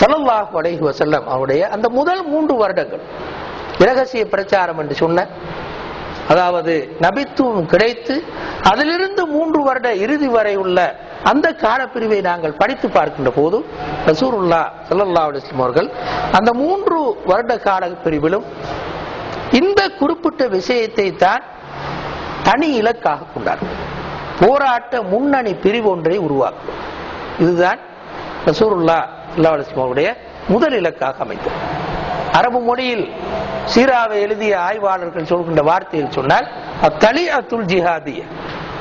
சலல்லாஹு அலைஹி வசல்லம் அவருடைய அந்த முதல் மூன்று வருடங்கள். இரகசிய பிரச்சாரம் என்று சொன்ன அதாவது நபித்துவம் கிடைத்து அதிலிருந்து மூன்று வருட இறுதி வரை உள்ள அந்த காலப்பிரிவை நாங்கள் படித்து பார்க்கின்ற போது ரசூருல்லா ஸல்லல்லாஹு அலைஹி அவர்கள் அந்த மூன்று வருட கால பிரிவிலும் இந்த குறிப்பிட்ட விஷயத்தை தான் தனி இலக்காக கொண்டார்கள். போராட்ட முன்னணி பிரிவு ஒன்றை உருவாக்கும். இதுதான் ரசூருல்லா ஸல்லல்லாஹு முதல் இலக்காக அமைந்தது அரபு மொழியில் சீராவை எழுதிய ஆய்வாளர்கள் சொல்கின்ற வார்த்தையில் சொன்னால் அத்தலி அத்துல் ஜிஹாதிய.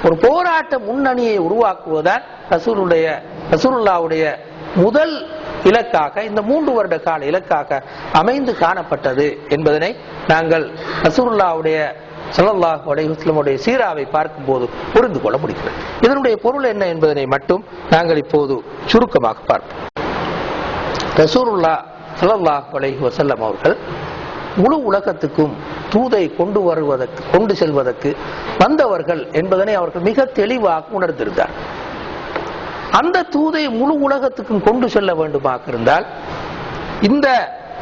ஒரு போராட்ட முன்னணியை உருவாக்குவதுதான் ரசூருடைய ரசூருல்லாவுடைய முதல் இலக்காக இந்த மூன்று வருட கால இலக்காக அமைந்து காணப்பட்டது என்பதனை நாங்கள் ரசூருல்லாவுடைய ஸல்லல்லாஹு சீராவை பார்க்கும் போது புரிந்து கொள்ள முடிகிறது. இதனுடைய பொருள் என்ன என்பதனை மட்டும் நாங்கள் இப்போது சுருக்கமாக பார்ப்போம். ரசூலுல்லா அலைஹி அவர்கள் முழு உலகத்துக்கும் தூதை கொண்டு வருவதற்கு கொண்டு செல்வதற்கு வந்தவர்கள் என்பதனை அவர்கள் மிக தெளிவாக உணர்ந்திருந்தார். அந்த தூதை முழு உலகத்துக்கும் கொண்டு செல்ல வேண்டுமாக இருந்தால் இந்த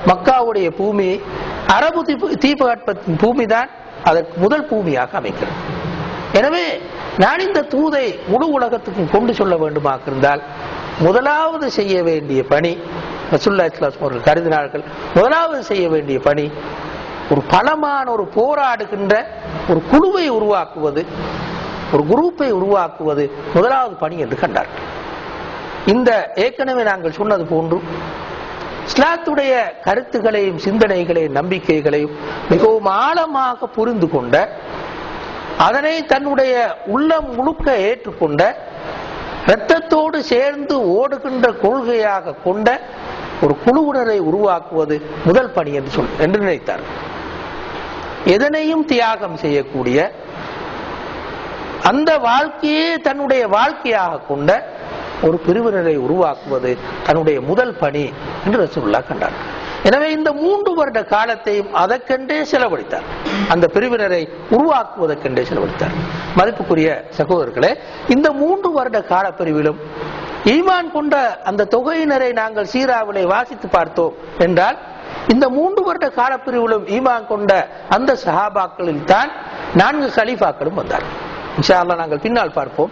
மக்காவுடைய பூமி அரபு தீப- தீபகற்பத்தின் பூமி தான் அதற்கு முதல் பூமியாக அமைக்கிறது. எனவே நான் இந்த தூதை முழு உலகத்துக்கும் கொண்டு சொல்ல வேண்டுமாக இருந்தால் முதலாவது செய்ய வேண்டிய பணி ரசூல்லா இஸ்லாம் அவர்கள் கருதினார்கள். முதலாவது செய்ய வேண்டிய பணி ஒரு பலமான ஒரு போராடுகின்ற ஒரு குழுவை உருவாக்குவது ஒரு குரூப்பை உருவாக்குவது முதலாவது பணி என்று கண்டார்கள் இந்த ஏற்கனவே நாங்கள் சொன்னது போன்று இஸ்லாத்துடைய கருத்துகளையும் சிந்தனைகளையும் நம்பிக்கைகளையும் மிகவும் ஆழமாக புரிந்து கொண்ட அதனை தன்னுடைய உள்ளம் முழுக்க ஏற்றுக்கொண்ட இரத்தத்தோடு சேர்ந்து ஓடுகின்ற கொள்கையாக கொண்ட ஒரு குழுவுடரை உருவாக்குவது முதல் பணி என்று சொல் என்று நினைத்தார். எதனையும் தியாகம் செய்யக்கூடிய அந்த வாழ்க்கையே தன்னுடைய வாழ்க்கையாக கொண்ட ஒரு பிரிவினரை உருவாக்குவது தன்னுடைய முதல் பணி என்று ரசூலுல்லா கண்டார். எனவே இந்த மூன்று வருட காலத்தையும் அதற்கென்றே செலவழித்தார். அந்த பிரிவினரை உருவாக்குவதற்கென்றே செலவழித்தார். மதிப்புக்குரிய சகோதரர்களே இந்த மூன்று வருட காலப்பிரிவிலும் ஈமான் கொண்ட அந்த தொகையினரை நாங்கள் சீராவிலே வாசித்து பார்த்தோம் என்றால் இந்த மூன்று வருட காலப்பிரிவிலும் ஈமான் கொண்ட அந்த சஹாபாக்களில் தான் நான்கு கலீஃபாக்களும் வந்தார்கள். இன்ஷா நாங்கள் பின்னால் பார்ப்போம்.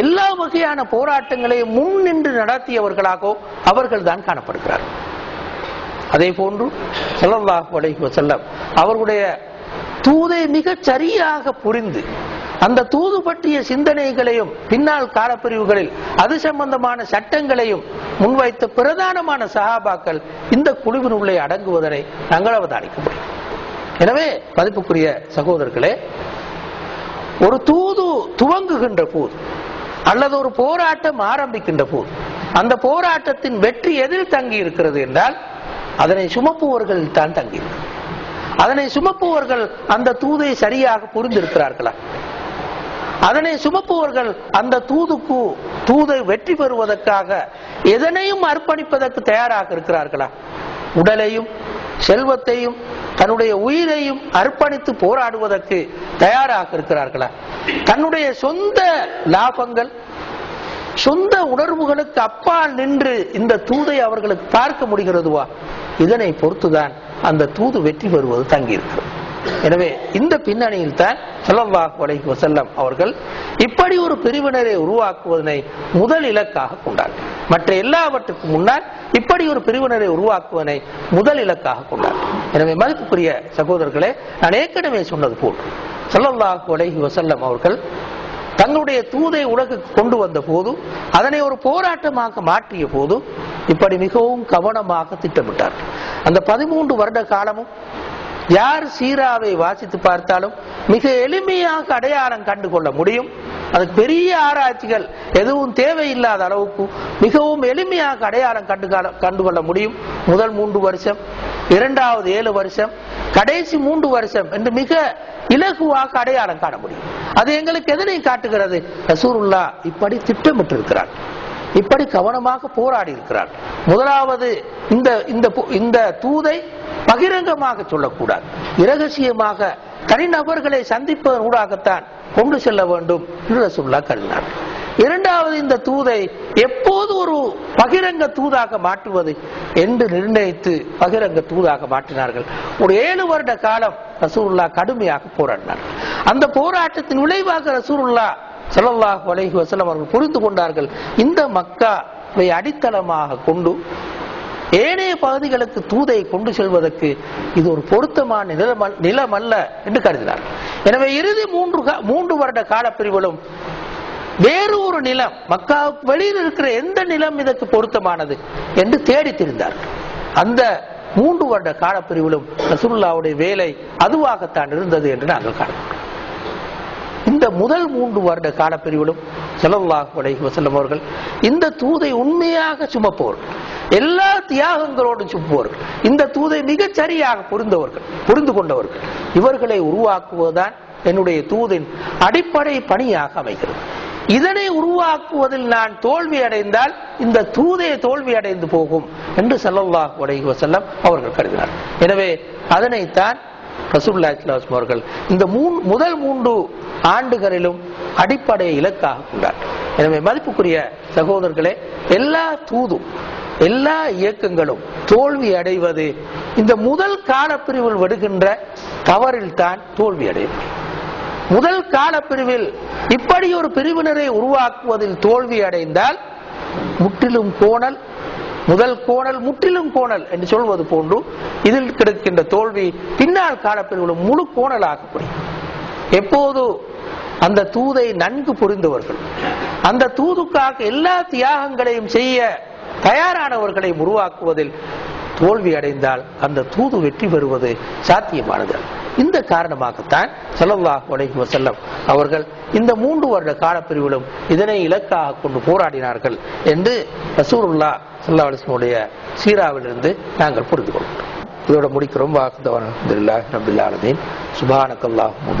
எல்லா வகையான போராட்டங்களையும் முன் நின்று நடத்தியவர்களாகவோ அவர்கள் தான் காணப்படுகிறார்கள். அதே போன்று ஸல்லல்லாஹு அலைஹி வஸல்லம் அவர்களுடைய தூதை மிகச் சரியாக புரிந்து அந்த தூது பற்றிய சிந்தனைகளையும் பின்னால் காலப்பிரிவுகளில் அது சம்பந்தமான சட்டங்களையும் முன்வைத்த பிரதானமான சஹாபாக்கள் இந்த குழுவினுள்ளே அடங்குவதனை நாங்கள் அவதானிக்க முடியும் எனவே மதிப்புக்குரிய சகோதரர்களே ஒரு தூது துவங்குகின்ற போது அல்லது ஒரு போராட்டம் ஆரம்பிக்கின்ற போது அந்த போராட்டத்தின் வெற்றி எதில் தங்கி இருக்கிறது என்றால் அதனை சுமப்புவர்கள் தான் தங்கி அதனை சுமப்புவர்கள் அந்த தூதை சரியாக புரிந்திருக்கிறார்களா? அதனை சுமப்புவர்கள் அந்த தூதுக்கு தூதை வெற்றி பெறுவதற்காக எதனையும் அர்ப்பணிப்பதற்கு தயாராக இருக்கிறார்களா? உடலையும் செல்வத்தையும் தன்னுடைய உயிரையும் அர்ப்பணித்து போராடுவதற்கு தயாராக இருக்கிறார்களா? தன்னுடைய சொந்த லாபங்கள் சொந்த உணர்வுகளுக்கு அப்பால் நின்று இந்த தூதை அவர்களுக்கு பார்க்க முடிகிறதுவா? இதனை பொறுத்துதான் அந்த தூது வெற்றி பெறுவது தங்கியிருக்கிறது. எனவே இந்த பின்னணியில் தான் ஸல்லல்லாஹு அலைஹி வஸல்லம் அவர்கள் இப்படி ஒரு பிரிவினரை உருவாக்குவதனை முதல் இலக்காக கொண்டார்கள். மற்ற எல்லாவற்றுக்கும் முன்னால் இப்படி ஒரு பிரிவினரை உருவாக்குவதனை முதல் இலக்காக கொண்டார்கள். எனவே மதிப்புக்குரிய சகோதரர்களே நான் ஏற்கனவே சொன்னது போல் ஸல்லல்லாஹு அலைஹி வசல்லம் அவர்கள் தங்களுடைய தூதை உலகுக்கு கொண்டு வந்த போது அதனை ஒரு போராட்டமாக மாற்றிய போது இப்படி மிகவும் கவனமாக திட்டமிட்டார் அந்த பதிமூன்று வருட காலமும் யார் சீராவை வாசித்து பார்த்தாலும் மிக எளிமையாக அடையாளம் கண்டு கொள்ள முடியும். அதுக்கு பெரிய ஆராய்ச்சிகள் எதுவும் தேவையில்லாத அளவுக்கு மிகவும் எளிமையாக அடையாளம் கண்டு கண்டு கொள்ள முடியும். முதல் மூன்று வருஷம் இரண்டாவது ஏழு வருஷம் கடைசி மூன்று வருஷம் என்று மிக இலகுவாக அடையாளம் காண முடியும். அது எங்களுக்கு எதனை காட்டுகிறது? ரசூருல்லா இப்படி திட்டமிட்டிருக்கிறார். இப்படி கவனமாக போராடி இருக்கிறார் முதலாவது இந்த இந்த தூதை பகிரங்கமாக சொல்லக்கூடாது. இரகசியமாக தனிநபர்களை சந்திப்பதன் ஊடாகத்தான் கொண்டு செல்ல வேண்டும் என்று ரசுல்லா கருதினார். இரண்டாவது இந்த தூதை எப்போது ஒரு பகிரங்க தூதாக மாற்றுவது என்று நிர்ணயித்து பகிரங்க தூதாக மாற்றினார்கள். ஒரு ஏழு வருட காலம் ரசூலுல்லா கடுமையாக போராடினார். அந்த போராட்டத்தின் விளைவாக ரசூலுல்லா ஸல்லல்லாஹு வலைஹி வசலம் அவர்கள் புரிந்து கொண்டார்கள். இந்த மக்காவை அடித்தளமாக கொண்டு ஏனைய பகுதிகளுக்கு தூதை கொண்டு செல்வதற்கு இது ஒரு பொருத்தமான நிலம் நிலம் அல்ல என்று கருதினார். எனவே இறுதி மூன்று கா- மூன்று வருட காலப்பிரிவிலும் வேறு ஒரு நிலம் மக்காவுக்கு வெளியில் இருக்கிற எந்த நிலம் இதற்கு பொருத்தமானது என்று தேடி திரிந்தார்கள் அந்த மூன்று வருட காலப்பிரிவிலும் ரசூலுல்லாவுடைய வேலை அதுவாகத்தான் இருந்தது என்று நாங்கள் காணலாம். இந்த முதல் மூன்று வருட காலப்பிரிவிலும் செலவுலாக வசல்லம் அவர்கள் இந்த தூதை உண்மையாக சுமப்பவர்கள் எல்லா தியாகங்களோடு சுமப்பவர்கள் இந்த தூதை மிகச் சரியாக புரிந்தவர்கள் புரிந்து கொண்டவர்கள். இவர்களை உருவாக்குவதுதான் என்னுடைய தூதின் அடிப்படை பணியாக அமைகிறது. இதனை உருவாக்குவதில் நான் தோல்வி அடைந்தால் இந்த தூதே தோல்வி அடைந்து போகும் என்று ஸல்லல்லாஹு அலைஹி செல்லம் அவர்கள் கருதினார். எனவே அதனைத்தான் ரசூல்லா இஸ்லாம் அவர்கள் இந்த மூன் முதல் மூன்று ஆண்டுகளிலும் அடிப்படை இலக்காக கொண்டார். எனவே மதிப்புக்குரிய சகோதரர்களே எல்லா தூதும் எல்லா இயக்கங்களும் தோல்வி அடைவது. இந்த முதல் காலப்பிரிவில் விடுகின்ற தவறில் தான் தோல்வி அடையும் முதல் காலப்பிரிவில் இப்படி ஒரு பிரிவினரை உருவாக்குவதில் தோல்வி அடைந்தால் முற்றிலும் கோணல் முதல் கோணல் முற்றிலும் கோணல் என்று சொல்வது போன்று இதில் கிடைக்கின்ற தோல்வி பின்னால் காலப்பிரிவில் முழு கோணல் புரியும் எப்போது அந்த தூதை நன்கு புரிந்தவர்கள் அந்த தூதுக்காக எல்லா தியாகங்களையும் செய்ய தயாரானவர்களை உருவாக்குவதில் தோல்வி அடைந்தால் அந்த தூது வெற்றி பெறுவது சாத்தியமானது. இந்த காரணமாகத்தான் ஸல்லல்லாஹு அலைஹி செல்லம் அவர்கள் இந்த மூன்று வருட காலப்பிரிவிலும் இதனை இலக்காக கொண்டு போராடினார்கள் என்று ரசூருல்லா ஸல்லல்லாஹு அலைஹி சீராவிலிருந்து நாங்கள் புரிந்து கொள்கிறோம். இதோட முடிக்கிறோம். வாக்குதவன் அல்ஹம்துலில்லாஹி ரப்பில் ஆலமீன். சுப்ஹானக்கல்லாஹும்ம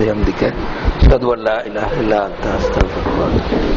சதுவல்லா இல்லா இல்லா அன்த.